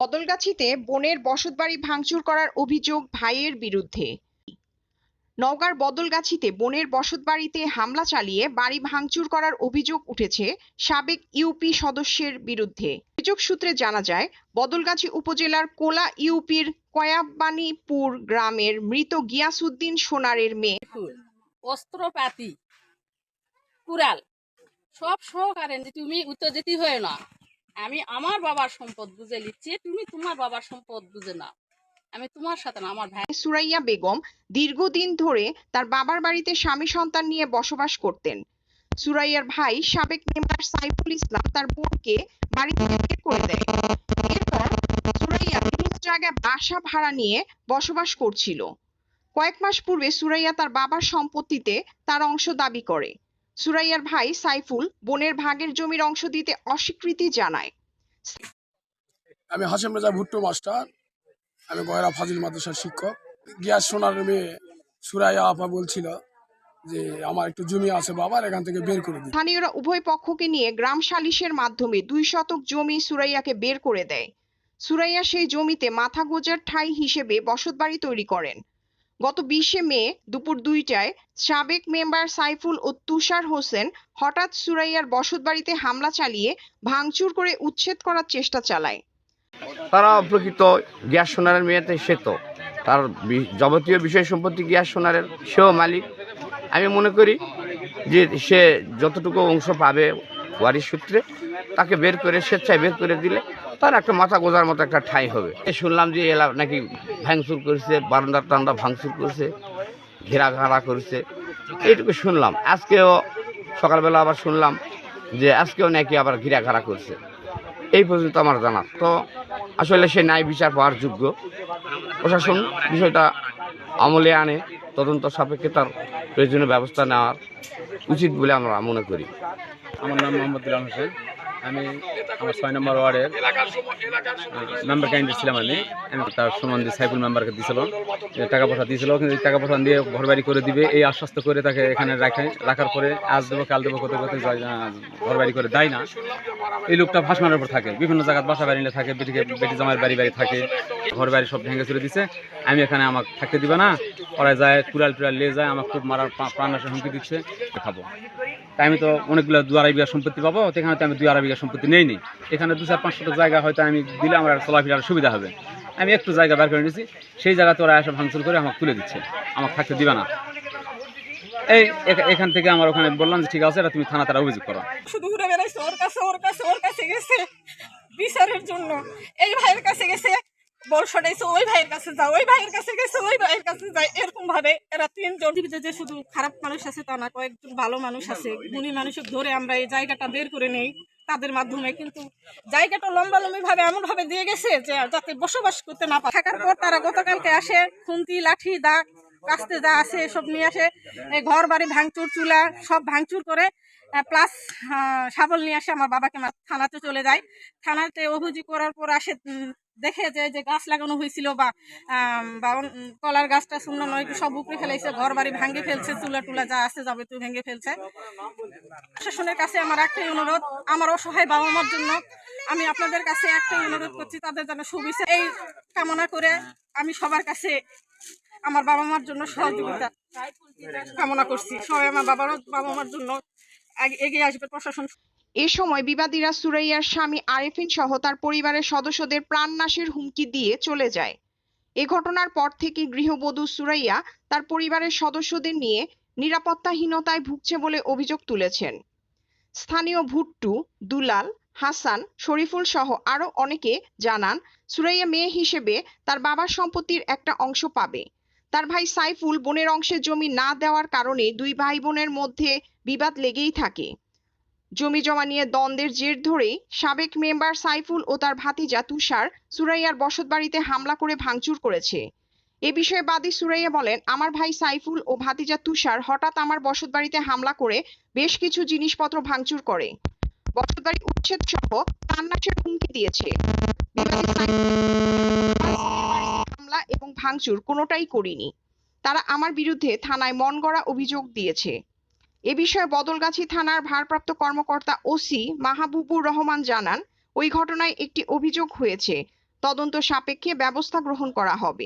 বদলগাছিতে বোনের বসতবাড়ি ভাঙচুর করার অভিযোগ ভাইয়ের বিরুদ্ধে। নওগাঁর বদলগাছিতে বোনের বসতবাড়িতে হামলা চালিয়ে বাড়ি ভাঙচুর করার অভিযোগ উঠেছে সাবেক ইউপি সদস্যের বিরুদ্ধে। অভিযোগ সূত্রে জানা যায়, বদলগাছি উপজেলার কোলা ইউপির কয়াবানীপুর গ্রামের মৃত গিয়াসউদ্দিন সোনারের মেয়ে। অস্ত্রপাতি, কুড়াল, সব সহকারে তুমি উত্তর যেতে হয় না আমি আমার বাবার সম্পদ বুঝে নিচ্ছি, তুমি তোমার বাবার সম্পদ বুঝে নাও। আমি তোমার সাথে না, আমার ভাই সুরাইয়া বেগম দীর্ঘদিন ধরে তার বাবার বাড়িতে স্বামী সন্তান নিয়ে বসবাস করতেন। সুরাইয়ার ভাই সাবেক মেম্বার সাইফুল ইসলাম তার বোনকে বাড়ি থেকে বের করে দেয়। এরপর সুরাইয়া বিভিন্ন জায়গায় বাসা ভাড়া নিয়ে বসবাস করছিল। কয়েক মাস পূর্বে সুরাইয়া তার বাবার সম্পত্তিতে তার অংশ দাবি করে। সুরাইয়ার ভাই সাইফুল বোনের ভাগের জমির অংশ দিতে অস্বীকৃতি জানায়। আমি হাসেম রেজা ভুট্টো মাস্টার। আমি গয়রা ফাজিল মাদ্রাসার শিক্ষক। গিয়াস সোনার মেয়ে সুরাইয়া আপা বলছিল যে আমার একটু জমি আছে বাবার এখান থেকে বের করে দিই স্থানীয়রা উভয় পক্ষকে নিয়ে গ্রাম সালিশের মাধ্যমে দুই শতক জমি সুরাইয়াকে বের করে দেয়। সুরাইয়া সেই জমিতে মাথা গোজার ঠাঁই হিসেবে বসতবাড়ি তৈরি করেন। গত বিশে মে দুপুর দুইটায় সাবেক মেম্বার সাইফুল ও তুষার হোসেন হঠাৎ সুরাইয়ার বসতবাড়িতে হামলা চালিয়ে ভাঙচুর করে উচ্ছেদ করার চেষ্টা চালায়। তারা প্রকৃত গ্যাস সোনারের মেয়েতে সে তো, তার যাবতীয় বিষয় সম্পত্তি গ্যাস সোনারের, সেও মালিক। আমি মনে করি যে সে যতটুকু অংশ পাবে ওয়ারিশ সূত্রে, তাকে বের করে, স্বেচ্ছায় বের করে দিলে তার একটা মাথা গোজার মতো একটা ঠাঁই হবে। শুনলাম যে এলা নাকি ভাঙচুর করেছে, বারান্দা টান্দা ভাঙচুর করেছে, ঘেরা ঘাড়া করেছে। এইটুকু শুনলাম। আজকেও সকালবেলা আবার শুনলাম যে আজকেও নাকি আবার ঘিরা ঘাড়া করছে। এই পর্যন্ত আমার জানা। তো আসলে সে ন্যায় বিচার পাওয়ার যোগ্য। প্রশাসন বিষয়টা আমলে আনে, তদন্ত সাপেক্ষে তার প্রয়োজনীয় ব্যবস্থা নেওয়ার উচিত বলে আমরা মনে করি। আমার নাম মোহাম্মদ হোসেন। আমি আমার ছয় নম্বর ওয়ার্ডের মেম্বার ক্যান্ডিডেট ছিলাম আমি। তার সম্বন্ধে সাইফুল মেম্বারকে দিয়েছিলাম টাকা পয়সা দিয়েছিল কিন্তু টাকা পয়সা দিয়ে ঘর বাড়ি করে দিবে। এই আশ্বস্ত করে তাকে এখানে রাখে রাখার পরে আজ দেবো কাল দেবো করতে করতে যায় না, ঘর বাড়ি করে দেয় না। এই লোকটা ভাসমানের উপর থাকে। বিভিন্ন জায়গায় বাসা বাড়ি থাকে বেটিকে বেটি জামাইয়ের বাড়ি বাড়ি থাকে। ঘর বাড়ি সব ভেঙে চলে দিছে। আমি এখানে আমাকে থাকতে দিবে না। ওরা যায় কুড়াল টুড়াল নিয়ে যায় আমার খুব মারার প্রাণ হুমকি দিচ্ছে। খাব তাই আমি তো অনেকগুলো দু আড়াই বিঘা সম্পত্তি পাবো এখানে তো আমি দুই আড়াই বিঘা সম্পত্তি নেই নি। এখানে দু চার পাঁচশো জায়গা হয়তো আমি দিলে আমার চলাফেরার সুবিধা হবে। আমি একটু জায়গা বের করে নিয়েছি সেই জায়গাতে ওরা এসে ভাঙচুর করে আমাকে তুলে দিচ্ছে, আমাকে থাকতে দিবে না। এই এখান থেকে আমার ওখানে বললাম যে ঠিক আছে, এটা তুমি থানা তারা অভিযোগ করো। শুধু বিচারের জন্য। এই ভাইয়ের কাছে গেছে। ওই ভাইয়ের কাছে ওই ভাইয়ের কাছে গেছে, ওই ভাইয়ের কাছে যায় এরকম ভাবে এরা যে শুধু খারাপ মানুষ আছে তা না, কয়েকজন ভালো মানুষ আছে, গুণী মানুষের ধরে আমরা এই জায়গাটা বের করে নেই তাদের মাধ্যমে, কিন্তু জায়গাটা লম্বালম্বি ভাবে এমন ভাবে দিয়ে গেছে যে যাতে বসবাস করতে না পারে। থাকার পর তারা গতকালকে আসে, খুন্তি, লাঠি দা কাস্তে যা আছে এসব নিয়ে আসে ঘর, বাড়ি, ভাঙচুর, চুলা, সব ভাঙচুর করে প্লাস শাবল নিয়ে আসে আমার বাবাকে থানাতে চলে যায়। থানাতে অভিযোগ করার পর আসে দেখে যে যে গাছ লাগানো হয়েছিল বা কলার গাছটা শূন্য নয় সব উপরে ফেলেছে, ঘর, বাড়ি ভাঙে ফেলছে, চুলা টুলা যা আছে যাবে তুই ভেঙে ফেলছে। প্রশাসনের কাছে আমার একটাই অনুরোধ, আমার অসহায় বাবা মার জন্য আমি আপনাদের কাছে একটাই অনুরোধ করছি, তাদের যেন সুবিধা, এই কামনা করে আমি সবার কাছে আমার বাবা মার জন্য সহযোগিতা কামনা করছি। সবাই আমার বাবার বাবা মার জন্য এগিয়ে আসবে প্রশাসন। এ সময় বিবাদীরা সুরাইয়ার স্বামী আরেফিন সহ তার পরিবারের সদস্যদের প্রাণনাশের হুমকি দিয়ে চলে যায়। এ ঘটনার পর থেকে গৃহবধূ সুরাইয়া তার পরিবারের সদস্যদের নিয়ে নিরাপত্তাহীনতায় ভুগছে বলে অভিযোগ তুলেছেন। স্থানীয় ভুট্টু, দুলাল, হাসান, শরীফুল সহ আরও অনেকে জানান, সুরাইয়া মেয়ে হিসেবে তার বাবার সম্পত্তির একটা অংশ পাবে। তার ভাই সাইফুল বোনের অংশের জমি না দেওয়ার কারণে দুই ভাই বোনের মধ্যে বিবাদ লেগেই থাকে। জমি জমা নিয়ে দ্বন্দ্বের জের ধরেই সাবেক মেম্বার সাইফুল ও তার ভাতিজা তুষার সুরাইয়ার বসতবাড়িতে হামলা করে ভাঙচুর করেছে। এ বিষয়ে বাদী সুরাইয়া বলেন, আমার ভাই সাইফুল ও ভাতিজা তুষার হঠাৎ আমার বসতবাড়িতে হামলা করে বেশ কিছু জিনিসপত্র ভাঙচুর করে। বসতবাড়ি উচ্ছেদ সহ প্রাণনাশের হুমকি দিয়েছে বিবাদী সাইফুল হামলা এবং ভাঙচুর কোনোটাই করিনি। তারা আমার বিরুদ্ধে থানায় মন গড়া অভিযোগ দিয়েছে। এ বিষয়ে বদলগাছি থানার ভারপ্রাপ্ত কর্মকর্তা ওসি মাহবুবুর রহমান জানান, ওই ঘটনায় একটি অভিযোগ হয়েছে। তদন্ত সাপেক্ষে ব্যবস্থা গ্রহণ করা হবে।